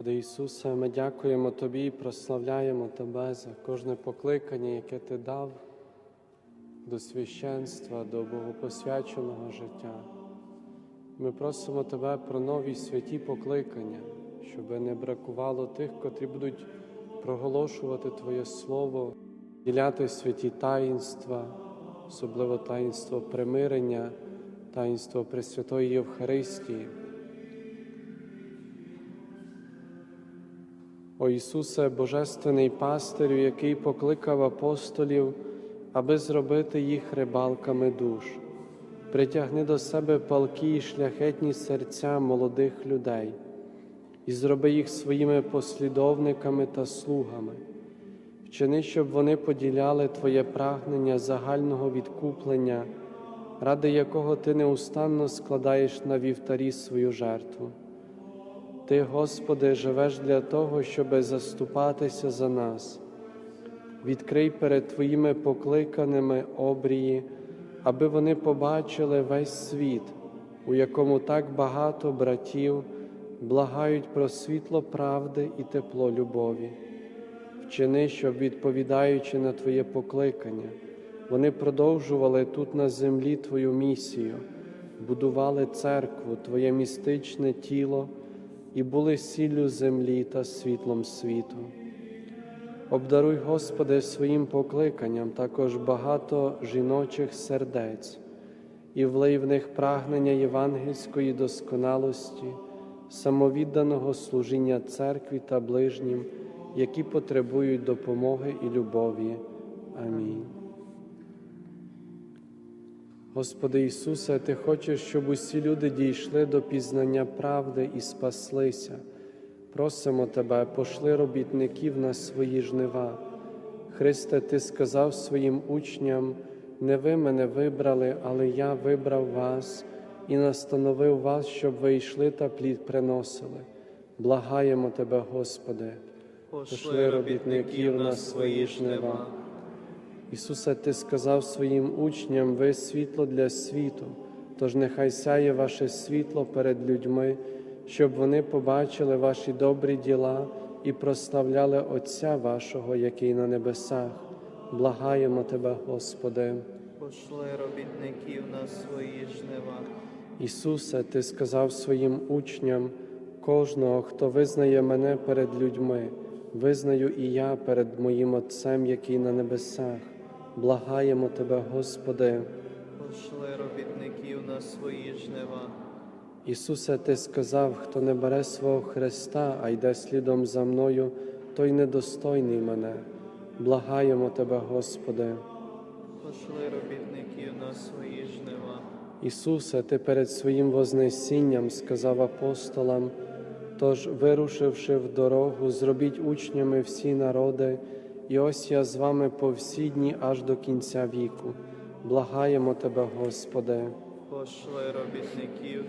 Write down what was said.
Господи Ісусе, ми дякуємо Тобі і прославляємо Тебе за кожне покликання, яке Ти дав до священства, до богопосвяченого життя. Ми просимо Тебе про нові святі покликання, щоб не бракувало тих, котрі будуть проголошувати Твоє Слово, діляти святі таїнства, особливо таїнство примирення, таїнство Пресвятої Євхаристії. О Ісусе, Божественний пастирю, який покликав апостолів, аби зробити їх рибалками душ, притягни до себе палкі і шляхетні серця молодих людей і зроби їх своїми послідовниками та слугами. Вчини, щоб вони поділяли Твоє прагнення загального відкуплення, ради якого Ти неустанно складаєш на вівтарі свою жертву. Ти, Господи, живеш для того, щоби заступатися за нас. Відкрий перед Твоїми покликаними обрії, аби вони побачили весь світ, у якому так багато братів благають про світло правди і тепло любові. Вчини, щоб, відповідаючи на Твоє покликання, вони продовжували тут на землі Твою місію, будували церкву, Твоє містичне тіло і були сіллю землі та світлом світу. Обдаруй, Господи, своїм покликанням також багато жіночих сердець і влий в них прагнення євангельської досконалості, самовідданого служіння церкві та ближнім, які потребують допомоги і любові. Амінь. Господи Ісусе, Ти хочеш, щоб усі люди дійшли до пізнання правди і спаслися. Просимо Тебе, пошли робітників на свої жнива. Христе, Ти сказав своїм учням, не ви мене вибрали, але я вибрав вас і настановив вас, щоб ви йшли та плід приносили. Благаємо Тебе, Господи, Пошли робітників на свої жнива. Ісусе, Ти сказав своїм учням, ви світло для світу, тож нехай сяє ваше світло перед людьми, щоб вони побачили ваші добрі діла і прославляли Отця вашого, який на небесах. Благаємо Тебе, Господи. Пошли робітників на свої жнива. Ісусе, Ти сказав своїм учням, кожного, хто визнає мене перед людьми, визнаю і я перед моїм Отцем, який на небесах. Благаємо Тебе, Господи. Пошли робітників на свої жнива. Ісусе, Ти сказав, хто не бере свого Христа, а йде слідом за мною, той недостойний мене. Благаємо Тебе, Господи. Пошли робітників на свої жнива. Ісусе, Ти перед своїм Вознесінням сказав апостолам, тож, вирушивши в дорогу, зробіть учнями всі народи, і ось я з вами по всі дні аж до кінця віку. Благаємо Тебе, Господи. Пошли робітників.